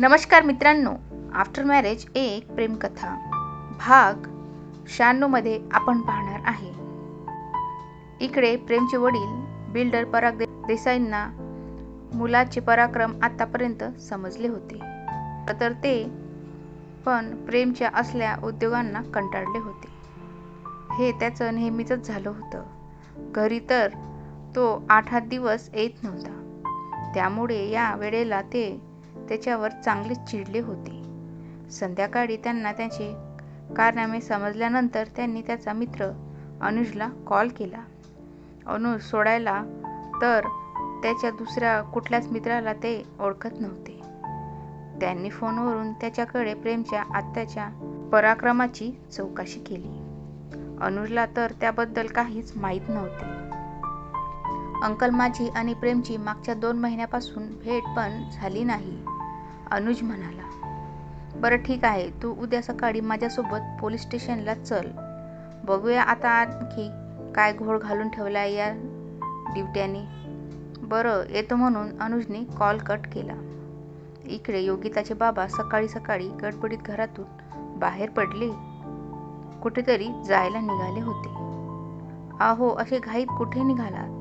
नमस्कार मित्रांनो. After marriage एक प्रेमकथा. भाग शहाण्णवमध्ये आपण पाहणार आहे. इकडे प्रेमचे वडील बिल्डर पराग देसाईंना मुलाचे पराक्रम आतापर्यंत समजले होते. तर ते पण प्रेमच्या असल्या उद्योगांना कंटाळले होते. हे त्याचं नेहमीचंच झालं होतं. घरी तर तो आठ आठ दिवस येत नव्हता. त्यामुळे या वेळेला ते त्याच्यावर चांगलेच चिडले होते. संध्याकाळी त्यांना त्याचे कारनामे समजल्यानंतर त्यांनी त्याचा मित्र अनुजला कॉल केला. अनुज सोडायला तर त्याच्या दुसऱ्या कुठल्याच मित्राला ते ओळखत नव्हते. त्यांनी फोनवरून त्याच्याकडे प्रेमच्या आत्याच्या पराक्रमाची चौकशी केली. अनुजला तर त्याबद्दल काहीच माहीत नव्हते. अंकल माझी आणि प्रेमची मागच्या दोन महिन्यापासून भेट पण झाली नाही. अनुज म्हणाला बरं ठीक आहे तू उद्या सकाळी माझ्यासोबत पोलीस स्टेशनला चल. बघूया आता आणखी काय घोळ घालून ठेवला आहे या डिवट्याने बरं येतो म्हणून अनुजने कॉल कट केला. इकडे योगिताचे बाबा सकाळी सकाळी गडबडीत घरातून बाहेर पडले. कुठेतरी जायला निघाले होते. अहो असे घाईत कुठे निघालात?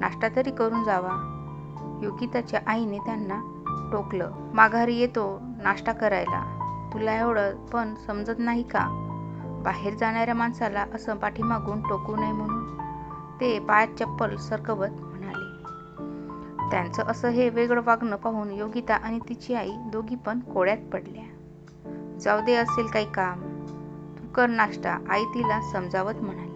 नाश्ता तरी करून जावा. योगिताच्या आईने त्यांना टोकलं. माघारी येतो नाश्ता करायला. तुला एवढं पण समजत नाही का? बाहेर जाणाऱ्या माणसाला असं पाठीमागून टोकू नये म्हणून. ते पायात चप्पल सरकवत म्हणाले. त्यांचं असं हे वेगळं वागणं पाहून योगिता आणि तिची आई दोघी पण कोड्यात पडल्या. जाऊ दे असेल काही काम. तू कर नाश्ता आई तिला समजावत म्हणाली.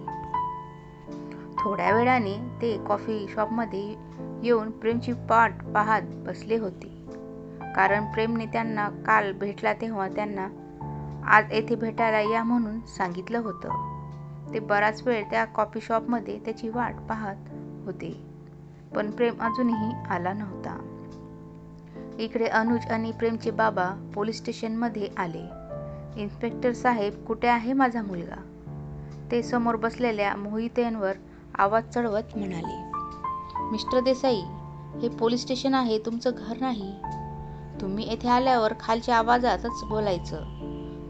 थोड्या वेळाने ते कॉफी शॉपमध्ये येऊन प्रेमची पाठ पाहत बसले होते. कारण प्रेमने त्यांना काल भेटला तेव्हा त्यांना आज येथे भेटायला या म्हणून सांगितलं होतं. ते बराच वेळ त्या कॉफी शॉपमध्ये त्याची वाट पाहत होते. पण प्रेम अजूनही आला नव्हता. इकडे अनुज आणि प्रेमचे बाबा पोलीस स्टेशनमध्ये आले. इन्स्पेक्टर साहेब कुठे आहे माझा मुलगा? ते समोर बसलेल्या मोहितेंवर आवाज चढवत म्हणाले मिस्टर देसाई हे पोलीस स्टेशन आहे तुमचं घर नाही. तुम्ही येथे आल्यावर खालच्या आवाजातच बोलायचं.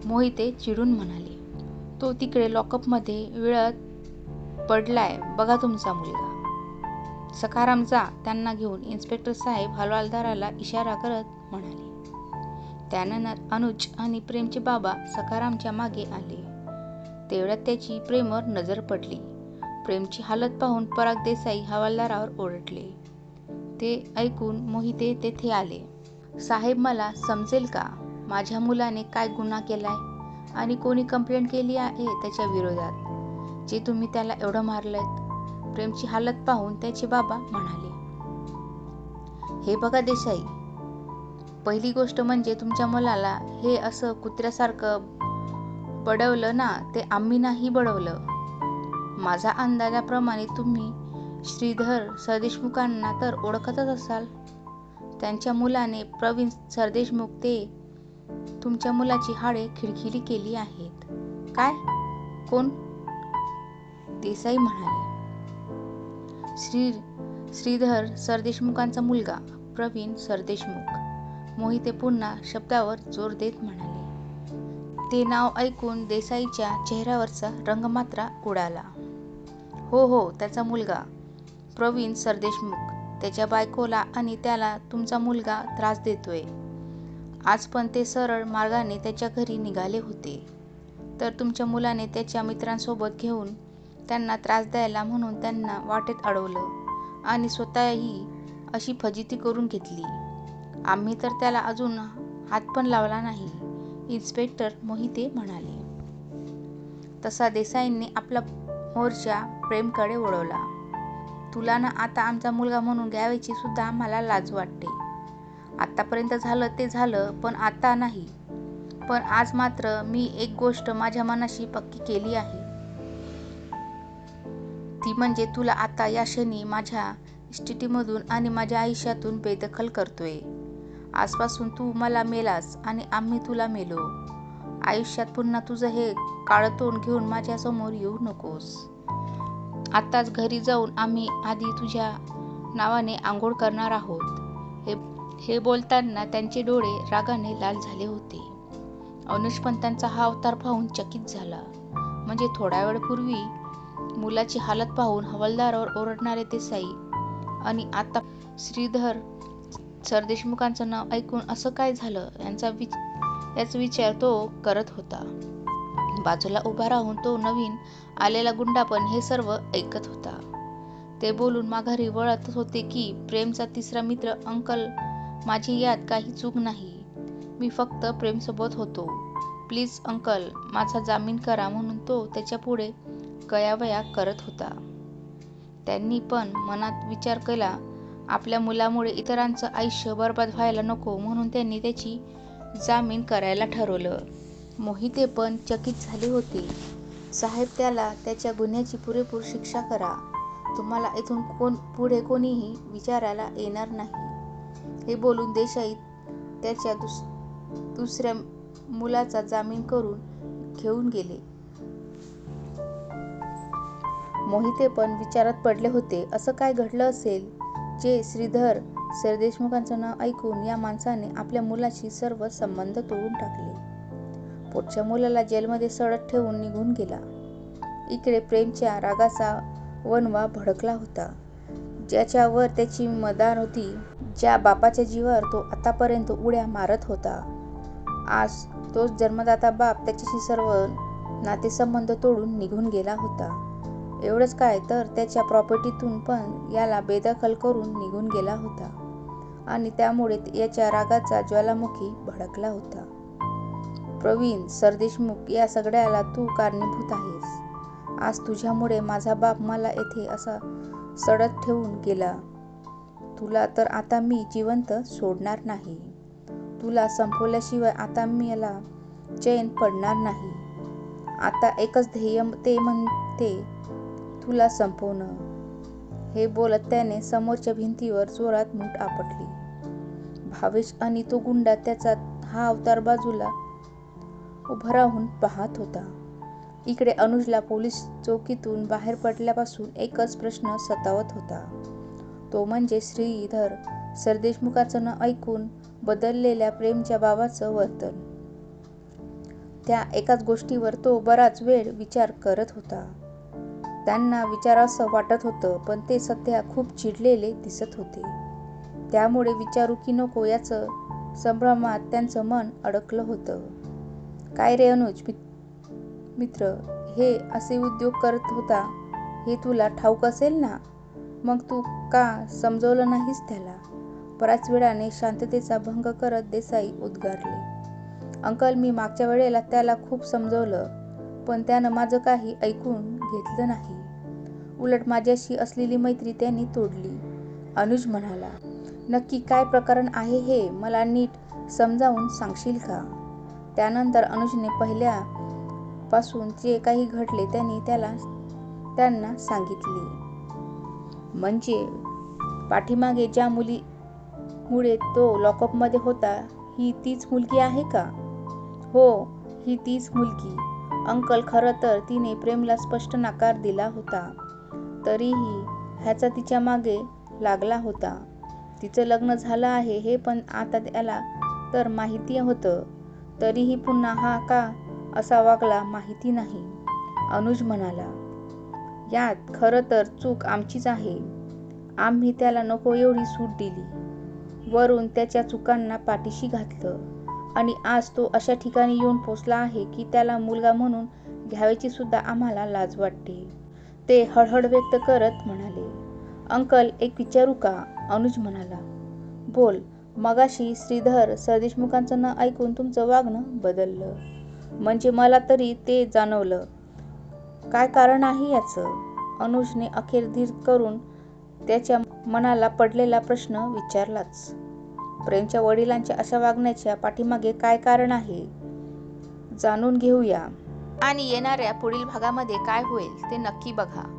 मोहिते चिडून म्हणाले तो तिकडे लॉकअपमध्ये विळत पडलाय बघा तुमचा मुलगा. सकारामचा त्यांना घेऊन इन्स्पेक्टर साहेब हवालदाराला इशारा करत म्हणाले. त्यानंतर अनुज आणि प्रेमचे बाबा सकारामच्या मागे आले. तेवढ्यात त्याची प्रेमवर नजर पडली. प्रेमची हालत पाहून पराग देसाई हवालदारावर ओरडले. ते ऐकून मोहिते तेथे आले. साहेब मला समजेल का? माझ्या मुलाने काय गुन्हा केलाय? आणि कोणी कंप्लेंट केली आहे त्याच्या विरोधात? जे तुम्ही त्याला एवढं मारलंय प्रेमची हालत पाहून त्याचे बाबा म्हणाले. हे बघा देसाई पहिली गोष्ट म्हणजे तुमच्या मुलाला हे असं कुत्र्यासारखं बडवलं ना ते आम्ही नाही बडवलं. माझा अंदाजाप्रमाणे तुम्ही श्रीधर सरदेशमुखांना तर ओळखतच असाल. त्यांच्या मुलाने प्रवीण सरदेशमुख ते तुमच्या मुलाची हाडे खिळखिली केली आहेत. काय? कोण? देसाई म्हणाले. श्री श्रीधर सरदेशमुखांचा मुलगा प्रवीण सरदेशमुख. मोहिते पुन्हा शब्दावर जोर देत म्हणाले. ते नाव ऐकून देसाईच्या चेहऱ्यावरचा रंग मात्र उडाला. हो हो त्याचा मुलगा. प्रवीण सरदेशमुख. त्याच्या बायकोला आणि त्याला तुमचा मुलगा त्रास देतोय. आज पण ते सरळ मार्गाने त्याच्या घरी निघाले होते. तर तुमच्या मुलाने त्याच्या मित्रांसोबत घेऊन त्यांना त्रास द्यायला म्हणून त्यांना वाटेत अडवलं आणि स्वतःही अशी फजिती करून घेतली. आम्ही तर त्याला अजून हात पण लावला नाही इन्स्पेक्टर मोहिते म्हणाले. तसा देसाईंनी आपला मोर्चा प्रेमकडे वळवला. तुला ना आता आमचा मुलगा म्हणून घ्यावायची सुद्धा आम्हाला लाज वाटते. आतापर्यंत झालं ते झालं पण आता नाही. पण आज मात्र मी एक गोष्ट माझ्या मनाशी पक्की केली आहे. ती म्हणजे तुला आता या क्षणी माझ्या इस्टेटीमधून आणि माझ्या आयुष्यातून बेदखल करतोय. आजपासून तू मला मेलास आणि आम्ही तुला मेलो. आयुष्यात पुन्हा तुझं हे काळं तोंड घेऊन माझ्यासमोर येऊ नकोस. आत्ताच घरी जाऊन आम्ही आधी तुझ्या नावाने आंघोळ करणार आहोत. हे हे बोलताना त्यांचे डोळे रागाने लाल झाले होते. अनुज पण त्यांचा हा अवतार पाहून चकित झाला. म्हणजे थोड्या वेळपूर्वी मुलाची हालत पाहून हवालदारावर ओरडणारे देसाई आणि आता श्रीधर सरदेशमुखांचं नाव ऐकून असं काय झालं? यांचा विच याचा विचार तो करत होता. बाजूला उभा राहून तो नवीन आलेला गुंडा पण हे सर्व ऐकत होता. ते बोलून माघारी वळत होते की प्रेमचा तिसरा मित्र अंकल माझी यात काही चूक नाही. मी फक्त प्रेमसोबत होतो. प्लीज अंकल माझा जामीन करा म्हणून तो त्याच्या पुढे कयावया करत होता. त्यांनी पण मनात विचार केला आपल्या मुलामुळे इतरांचं आयुष्य बर्बाद व्हायला नको म्हणून त्यांनी त्याची जामीन करायला ठरवलं. मोहिते पण चकित झाले होते. साहेब त्याला त्याच्या गुन्ह्याची पुरेपूर शिक्षा करा. तुम्हाला इथून कोण पुढे कोणीही विचारायला येणार नाही. हे बोलून देसाई त्याच्या दुस दुसऱ्या मुलाचा जामीन करून घेऊन गेले. मोहिते पण विचारात पडले होते असं काय घडलं असेल? जे श्रीधर सरदेशमुखांचं नाव ऐकून या माणसाने आपल्या मुलाशी सर्व संबंध तोडून टाकले. पोटच्या मुलाला जेलमध्ये सडत ठेवून निघून गेला. इकडे प्रेमच्या रागाचा वनवा भडकला होता. ज्याच्यावर त्याची मदार होती ज्या बापाच्या जीवावर तो आतापर्यंत उड्या मारत होता. आज तोच जन्मदाता बाप त्याच्याशी सर्व नातेसंबंध तोडून निघून गेला होता. एवढंच काय तर त्याच्या प्रॉपर्टीतून पण याला बेदखल करून निघून गेला होता. आणि त्यामुळे याच्या रागाचा ज्वालामुखी भडकला होता. प्रवीण सरदेशमुख या सगळ्याला तू कारणीभूत आहेस. आज तुझ्यामुळे माझा बाप मला येथे असा सडत ठेवून गेला. तुला तर आता मी जिवंत सोडणार नाही. तुला संपवल्याशिवाय आता मी याला चैन पडणार नाही. आता एकच ध्येय ते म्हणते तुला संपवणं. हे बोलत त्याने समोरच्या भिंतीवर जोरात मूठ आपटली. भावेश आणि तो गुंडा त्याचा हा अवतार बाजूला उभा राहून पाहत होता. इकडे अनुजला पोलीस चौकीतून बाहेर पडल्यापासून एकच प्रश्न सतावत होता. तो म्हणजे श्रीधर सरदेशमुखाचं न ऐकून बदललेल्या प्रेमच्या बाबाचं वर्तन. त्या एकाच गोष्टीवर तो बराच वेळ विचार करत होता. त्यांना विचारावंसं वाटत होतं पण ते सध्या खूप चिडलेले दिसत होते. त्यामुळे विचारू की नको याचं संभ्रमात त्यांचं मन अडकलं होतं. काय रे अनुज मित्र हे असे उद्योग करत होता हे तुला ठाऊक असेल ना? मग तू का समजवलं नाहीस त्याला? बऱ्याच वेळाने शांततेचा भंग करत देसाई उद्गारले. अंकल मी मागच्या वेळेला त्याला खूप समजवलं पण त्यानं माझं काही ऐकून घेतलं नाही. उलट माझ्याशी असलेली मैत्री त्यांनी तोडली. अनुज म्हणाला नक्की काय प्रकरण आहे हे मला नीट समजावून सांगशील का? त्यानंतर अनुजने पहिल्या पासून जे काही घडले त्यांनी त्याला त्यांना सांगितले. म्हणजे पाठीमागे ज्या मुलीमुळे तो लॉकअपमध्ये होता ही तीच मुलगी आहे का? हो ही तीच मुलगी. अंकल खरं तर तिने प्रेमला स्पष्ट नकार दिला होता. तरीही ह्याचा तिच्यामागे लागला होता. तिचं लग्न झालं आहे हे पण आता त्याला तर माहिती होतं. तरीही पुन्हा हा का असा वागला माहिती नाही. अनुज म्हणाला यात खरं तर चूक आमचीच आहे. आम्ही त्याला नको एवढी सूट दिली. वरून त्याच्या चुकांना पाठीशी घातलं. आणि आज तो अशा ठिकाणी येऊन पोचला आहे की त्याला मुलगा म्हणून घ्यायची सुद्धा आम्हाला लाज वाटते. ते हळहळ व्यक्त करत म्हणाले अंकल एक विचारू का? अनुज म्हणाला बोल. मगाशी श्रीधर सरदेशमुखांचं न ऐकून तुमचं वागणं बदललं. म्हणजे मला तरी ते जाणवलं. काय कारण आहे याचं? अनुजने अखेर धीर करून त्याच्या मनाला पडलेला प्रश्न विचारलाच. प्रेमच्या वडिलांच्या अशा वागण्याच्या पाठीमागे काय कारण आहे? जाणून घेऊया. आणि येणाऱ्या पुढील भागामध्ये काय होईल ते नक्की बघा.